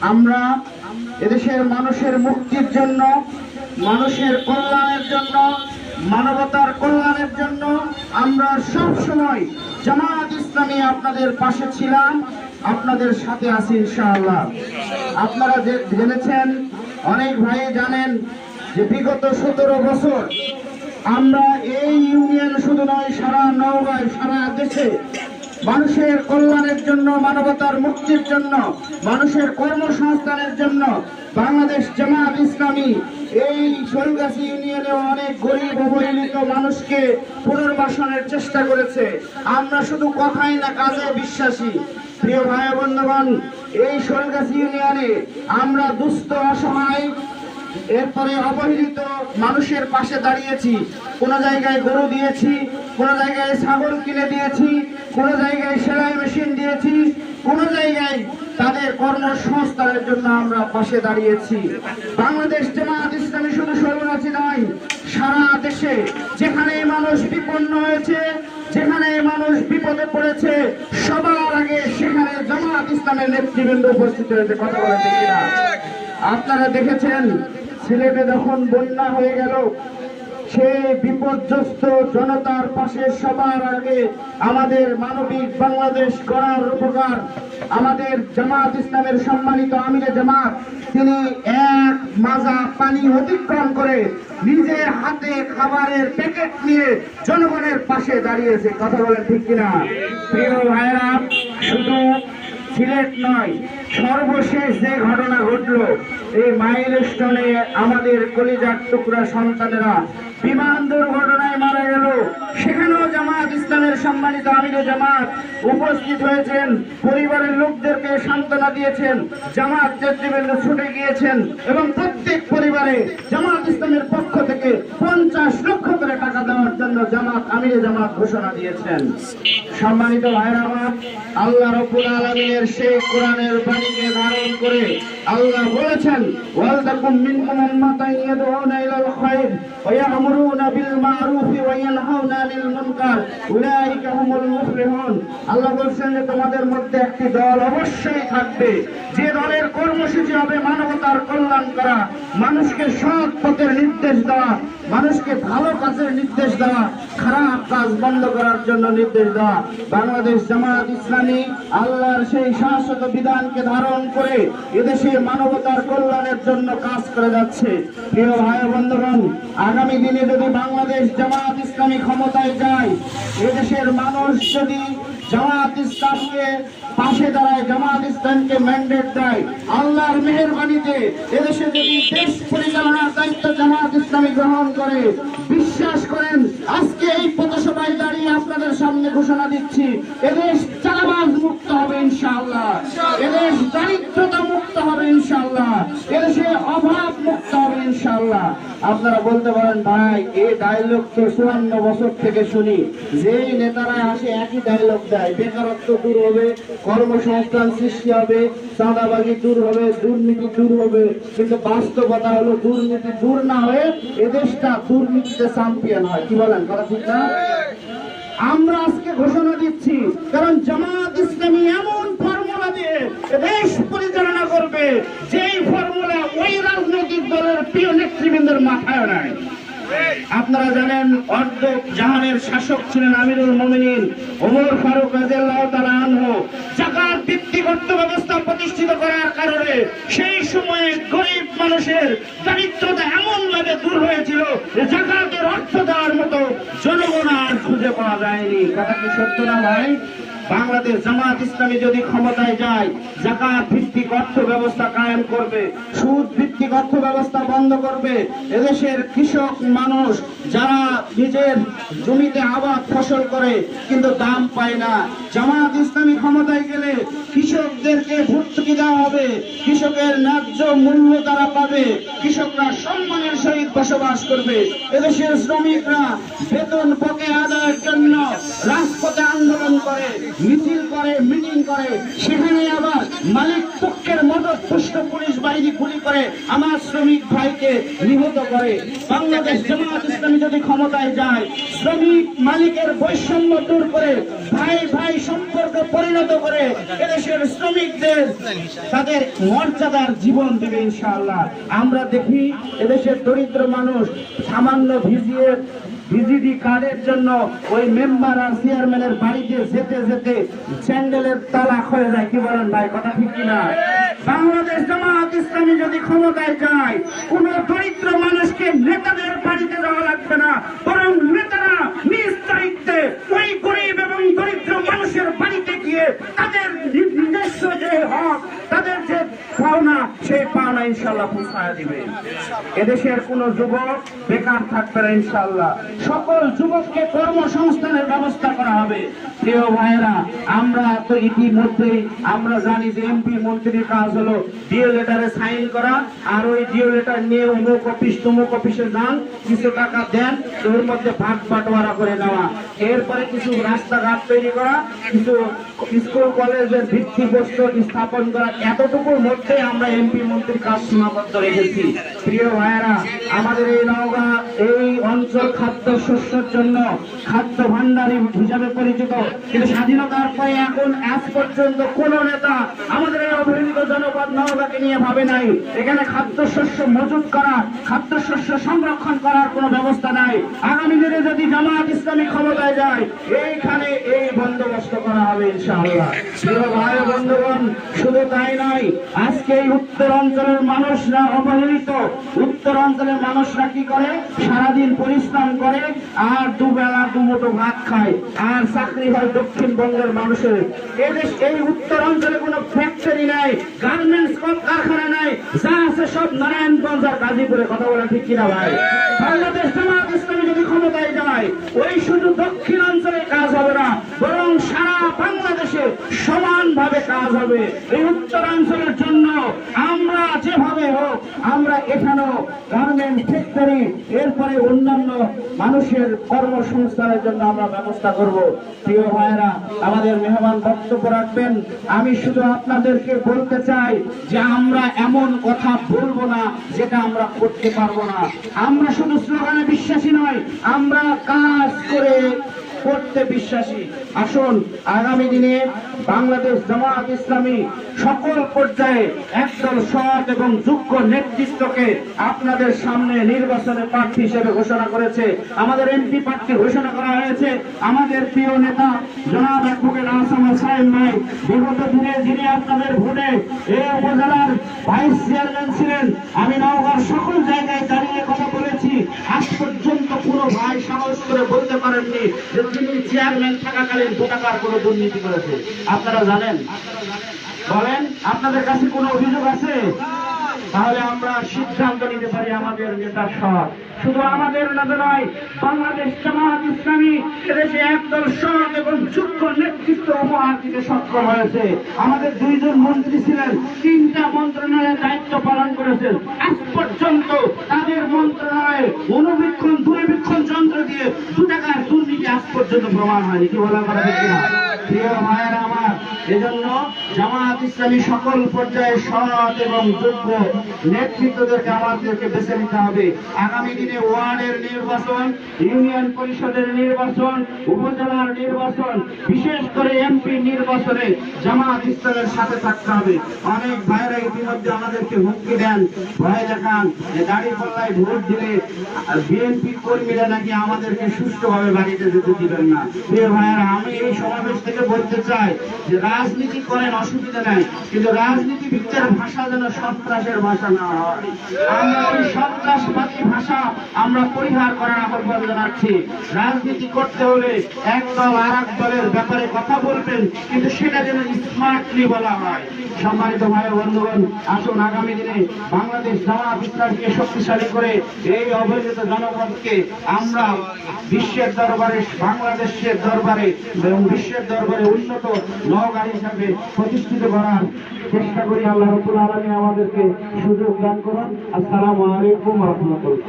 আমরা এদেশের মানুষের মুক্তির জন্য, মানুষের কল্যাণের জন্য, মানবতার কল্যাণের জন্য আমরা সব সময় জামাত ইসলামী আপনাদের পাশে ছিলাম, আপনাদের সাথে আছি ইনশাআল্লাহ। আপনারা জেনেছেন, অনেক ভাই জানেন যে বিগত সতেরো বছর আমরা এই ইউনিয়ন শুধু নয়, সারা নওগাঁয়, সারা দেশে মানুষের কল্যাণের জন্য, মানবতার মুক্তির জন্য, মানুষের কর্মসংস্থানের জন্য বাংলাদেশ জামাত ইসলামী এই শৈলগাছি ইউনিয়নে অনেক গরিব অবহেলিত মানুষকে পুনর্বাসনের চেষ্টা করেছে। আমরা শুধু কথাই না, কাজে বিশ্বাসী। প্রিয় ভাই বন্ধুগণ, এই শৈলগাছি ইউনিয়নে আমরা দুস্থ, অসহায় এরপরে অবহেলিত মানুষের পাশে দাঁড়িয়েছি কোন জায়গায় গরু দিয়েছি, কোন জায়গায় ছাগল কিনে দিয়েছি, কোন জায়গায় সেলাই মেশিন দিয়েছি, কোন জায়গায় তাদের কর্মসংস্থানের জন্য আমরা পাশে দাঁড়িয়েছি বাংলাদেশ জামাত ইসলামী শুধু সর্বনাশী নয়, সারা দেশে যেখানে মানুষ বিপন্ন হয়েছে, যেখানে মানুষ বিপদে পড়েছে, সবার আগে সেখানে জামাত ইসলামের নেতৃবৃন্দ উপস্থিত হয়েছে, কথা বলে? আপনারা দেখেছেন সিলেটে যখন বন্যা হয়ে গেল সেই বিপর্যস্ত জনতার পাশে সবার আগে আমাদের মানবিক বাংলাদেশ গড়ার উপকার, আমাদের জামাত ইসলামের সম্মানিত আমিরে জামাত, তিনি এক মাজা পানি অতিক্রম করে নিজে হাতে খাবারের প্যাকেট নিয়ে জনগণের পাশে দাঁড়িয়েছে। কথা বলেন ঠিক কিনা? প্রিয় ভাইরা, শুধু সিলেট নয় সর্বশেষ যে ঘটনা ঘটলো, এই মাইল স্টোনে আমাদের কলিজার টুকরা সন্তানেরা বিমান দুর্ঘটনায় মারা গেল। সেখানেও জামাত ইসলামের সম্মানিত আমিরে জামাত উপস্থিত হয়েছেন, পরিবারের লোকদেরকে সান্ত্বনা দিয়েছেন জামাত নেতৃবৃন্দ ছুটে গিয়েছেন এবং প্রত্যেক পরিবারে জামাত ইসলামের পক্ষ থেকে পঞ্চাশ লক্ষ করে টাকা দেওয়ার জন্য জামাত, আমিরে জামাত ঘোষণা দিয়েছেন সম্মানিত ভাইরা আমার, আল্লাহ রব্বুল আলামিনের সেই কোরআনের বাণীকে ধারণ করে আল্লাহ বলেছেন ওয়ালতাকুম মিনকুম উম্মাতান ইয়াদউনা ইলাল খায়র ওয়া ইয়া'মুরুনা বিল মা'রুফি ওয়া ইয়ানহাউনা আনিল মুনকার, উলাইকা হুমুল মুফলিহুন। আল্লাহ বলেছেন যে তোমাদের মধ্যে একটি দল অবশ্যই থাকবে। যে দলের কর্মসূচি হবে মানবতার কল্যাণ করা, মানুষকে সৎ পথের নির্দেশ দেওয়া, মানুষকে ভালো কাজের নির্দেশ দেওয়া খারাপ কাজ বন্ধ করার জন্য নির্দেশ দেওয়া। বাংলাদেশ জামাত ইসলামী আল্লাহর সেই শাশ্বত বিধানকে ধারণ করে এদেশের মানবতার কল্যাণের জন্য কাজ করে যাচ্ছে। প্রিয় ভাই বন্ধুগণ, আগামী দিনে যদি বাংলাদেশ জামাত ইসলামী ক্ষমতায় যায়, এদেশের মানুষ যদি জামাত ইসলামকে পাশে দাঁড়ায় জামাত ইসলামকে ম্যান্ডেট দেয়। আল্লাহর মেহরবানিতে এদেশে যদি দেশ পরিচালনার দায়িত্ব জামাত ইসলামী গ্রহণ করে বিশ্বাস করেন আজকে এই পথসভায় দাঁড়িয়ে আপনাদের সামনে ঘোষণা দিচ্ছি এদেশ চালাবাজ মুক্ত হবে ইনশাআল্লাহ। এদেশ দারিদ্রতা মুক্ত হবে ইনশাআল্লাহ। এদেশে অভাব মুক্ত হবে ইনশাআল্লাহ। আপনারা বলতে পারেন, ভাই এই ডায়লগ তো চুয়ান্ন বছর থেকে শুনি। যেই নেতারা আসে, একই ডায়লগ দেয়। বেকারত্ব দূর হবে, কর্মসংস্থান সৃষ্টি হবে, চাঁদাবাজি দূর হবে, দুর্নীতি দূর হবে। কিন্তু বাস্তবতা হলো, দুর্নীতি দূর না হয়ে এদেশটা দুর্নীতিতে চ্যাম্পিয়ন হয়। কি বলেন, কথা ঠিক না? আমরা আজকে ঘোষণা দিচ্ছি, কারণ জামাত ইসলামী এমন দেশ পরিচালনা করবে। যেই ফর্মুলা ওই রাজনৈতিক দলের প্রিয় নেতৃবৃন্দের মাথায় নাই। আপনারা জানেন অর্ধ জাহানের শাসক ছিলেন আমিরুল মোমিনিন, ওমর ফারুক রাদিয়াল্লাহু তাআলা আনহু। জাকাত অর্থ ব্যবস্থা প্রতিষ্ঠিত করার কারণে সেই সময়ে গরিব মানুষের দারিদ্রতা এমন ভাবে দূর হয়েছিল যে জাকাতের অর্থ দেওয়ার মতো জনগণ আর খুঁজে পাওয়া যায়নি। কথা কি সত্য না ভাই? বাংলাদেশ জামাত ইসলামী যদি ক্ষমতায় যায়, জাকাত ভিত্তিক অর্থ ব্যবস্থা কায়েম করবে, সুদ ভিত্তিক অর্থ ব্যবস্থা বন্ধ করবে, এদেশের কৃষক মানুষ যারা নিজের জমিতে আবাদ ফসল করে, কিন্তু দাম পায় না। জামাত ইসলামী ক্ষমতায় গেলে কৃষকদেরকে ভর্তুকি দেওয়া হবে। কৃষকের ন্যায্য মূল্য তারা পাবে। কৃষকরা সম্মানের সহিত বসবাস করবে। এদেশের শ্রমিকরা বেতন বকে আদায়ের জন্য রাজপথে আন্দোলন করে, মিছিল করে, মিটিং করে। সেখানে আবার মালিক পক্ষের মদত পুষ্ট পুলিশ বাহিনী গুলি করে আমার শ্রমিক ভাইকে নিহত করে। বাংলাদেশ জামাত ইসলামী যদি ক্ষমতায় যায় শ্রমিক মালিকের বৈষম্য দূর করে, ভাই ভাই সম্পর্ক পরিণত করে এদেশের শ্রমিকদের তাদের মর্যাদার জীবন দেবে ইনশাআল্লাহ। আমরা দেখি এদেশের দরিদ্র মানুষ সামান্য ভিজিয়ে ভিজিডি কার্ডের জন্য ওই মেম্বার আর চেয়ারম্যানের বাড়িতে যেতে যেতে স্যান্ডেলের তালাক হয়ে যায়, কি বলেন ভাই, কথা ঠিক কিনা? বাংলাদেশ জামাত ইসলামী যদি ক্ষমতায় যায়, কোন দরিদ্র মানুষকে নেতাদের বাড়িতে যাওয়া লাগবে না। বরং নেতারা নিজ দায়িত্বে ওই গরিব এবং দরিদ্র মানুষের বাড়িতে গিয়ে তাদের নি- নিজস্ব যে হক তাদের যে পাওনা পাওনা ইনশাল্লাহ পৌঁছায় দিবে। এদেশের কোন যুবক বেকার থাকবে না ইনশাল্লাহ সকল যুবককে কর্মসংস্থানের ব্যবস্থা করা হবে। প্রিয় ভাইয়েরা, আমরা তো ইতিমধ্যেই, আমরা জানি যে এমপি মন্ত্রীর কাজ হলো ডিও লেটারে সাইন করা, আর ওই ডিও লেটার নিয়ে অমুক অফিস তমুক অফিসে যান, কিছু টাকা দেন, ওর মধ্যে ভাগ বাটোয়ারা করে নেওয়া। এরপরে কিছু রাস্তাঘাট তৈরি করা, কিছু স্কুল, কলেজের ভিত্তি বস্তু স্থাপন করা। এতটুকুর মধ্যে আমরা এমপি মন্ত্রীর কাজ সীমাবদ্ধ রেখেছি প্রিয় ভাইয়েরা, আমাদের এই নওগাঁ, এই অঞ্চল খাদ্য শস্যের জন্য খাদ্য হিসাবে পরিচিত। কিন্তু স্বাধীনতার পরে এখন আজ পর্যন্ত কোন নেতা আমাদের এই অবহেলিত জনপদ নওগাঁকে নিয়ে ভাবে নাই। এখানে মজুত সংরক্ষণ করার কোনো ব্যবস্থা নাই। আগামী দিনে যদি জামাত ইসলামী ক্ষমতায় যায়, এইখানে করা হবে ইনশাআল্লাহ। ভাই বন্ধুগণ, শুধু তাই নয়, আজকে এই উত্তর অঞ্চলের মানুষরা অবহেলিত। উত্তর অঞ্চলের মানুষরা কি করে? সারাদিন পরিশ্রম করে আর দুবেলা দুমুটো ভাত খায়। আর চাকরি হয় দক্ষিণবঙ্গের মানুষের। এদেশ এই উত্তর অঞ্চলে কোনো ফ্যাক্টরি নাই গার্মেন্টস কারখানা নাই, যা আছে সব নারায়ণগঞ্জ আর গাজীপুরে। কথা বলা ঠিক কিনা ভাই? বাংলাদেশ জামাত ইসলামী যদি ক্ষমতায় যায়, ওই শুধু দক্ষিণ অঞ্চলে কাজ বাংলাদেশে সমানভাবে কাজ হবে। এই উত্তরাঞ্চলের জন্য আমরা যেভাবে হোক, আমরা এখানেও গার্মেন্ট ফ্যাক্টরি এরপরে অন্যান্য মানুষের কর্মসংস্থানের জন্য আমরা ব্যবস্থা করব। প্রিয় ভাইয়েরা, আমাদের মেহমান বক্তব্য রাখবেন। আমি শুধু আপনাদেরকে বলতে চাই যে আমরা এমন কথা বলব না যেটা আমরা করতে পারব না। আমরা শুধু স্লোগানে বিশ্বাসী নয়, আমরা কাজ করে করতে বিশ্বাসী। আসুন, আগামী দিনে বাংলাদেশ জামাত ইসলামী সকল পর্যায়ে একদল সৎ এবং যোগ্য নেতৃত্বকে আপনাদের সামনে নির্বাচনে প্রার্থী হিসেবে ঘোষণা করেছে। আমাদের এমপি প্রার্থী ঘোষণা করা হয়েছে। আমাদের প্রিয় নেতা জনাব অ্যাডভোকেট আসাম সাহেব ভাই, বিগত দিনে যিনি আপনাদের ভোটে উপজেলার ভাইস চেয়ারম্যান ছিলেন, আমি নওগাঁর সকল জায়গায় দাঁড়িয়ে কথা বলেছি। আজ পর্যন্ত কোনো ভাই সাহস করে বলতে পারেননি চেয়ারম্যান থাকাকালীন দু টাকার কোনো দুর্নীতি করেছে। আপনারা জানেন? বলেন, আপনাদের কাছে কোনো অভিযোগ আছে? তাহলে আমরা সিদ্ধান্ত নিতে পারি আমাদের নেতার সৎ শুধু আমাদের নেতা নয়, বাংলাদেশ জামাত ইসলামী এদেশে একদল সৎ এবং যোগ্য নেতৃত্ব উপহার দিতে সক্ষম হয়েছে। আমাদের দুইজন মন্ত্রী ছিলেন, তিনটা মন্ত্রণালয়ের দায়িত্ব পালন করেছেন। আজ পর্যন্ত তাদের মন্ত্রণালয়ে অনুবীক্ষণ দূরবীক্ষণ যন্ত্র দিয়ে দু টাকার দুর্নীতি আজ পর্যন্ত প্রমাণ হয়নি। কি বলা কথা ঠিক কিনা? প্রিয় ভাইয়েরা, আমার এজন্য জামাত ইসলামী সকল পর্যায়ে সৎ এবং যোগ্য নেতৃত্বদেরকে, আমাদেরকে বেছে নিতে হবে। আগামী দিনে ওয়ার্ডের নির্বাচন, ইউনিয়ন পরিষদের নির্বাচন, উপজেলার নির্বাচন, বিশেষ করে এমপি নির্বাচনে জামাত ইসলামের সাথে থাকতে হবে। অনেক ভাইরা ইতিমধ্যে আমাদেরকে হুমকি দেন। ভয় দেখান যে দাড়ি পাল্লায় ভোট দিলে বিএনপি কর্মীরা নাকি আমাদেরকে সুষ্ঠুভাবে বাড়িতে যেতে দিবেন না। ভাইয়েরা, আমি এই সমাবেশ থেকে বলতে চাই যে রাজনীতি করেন অসুবিধা নাই, কিন্তু রাজনীতিবিদদের ভাষা যেন সন্ত্রাসের ভাষা না হয়। আমরা ওই সন্ত্রাসবাদী ভাষা আমরা পরিহার করার আহ্বান জানাচ্ছি, রাজনীতি করতে হলে এক দল আর এক দলের ব্যাপারে কথা বলবেন, কিন্তু সেটা যেন স্মার্টলি বলা হয়। সম্মানিত ভাই বন্ধুগণ, আসুন আগামী দিনে বাংলাদেশ জামাত ইসলামকে শক্তিশালী করে এই অবহেলিত জনপদকে আমরা বিশ্বের দরবারে, বাংলাদেশের দরবারে এবং বিশ্বের দরবারে উন্নত নওগাঁ হিসাবে প্রতিষ্ঠিত করার চেষ্টা করি। আল্লাহ রবুল আলমী আমাদেরকে সুযোগ দান করুন। আসসালামু আলাইকুম রহমতুল্লাহ।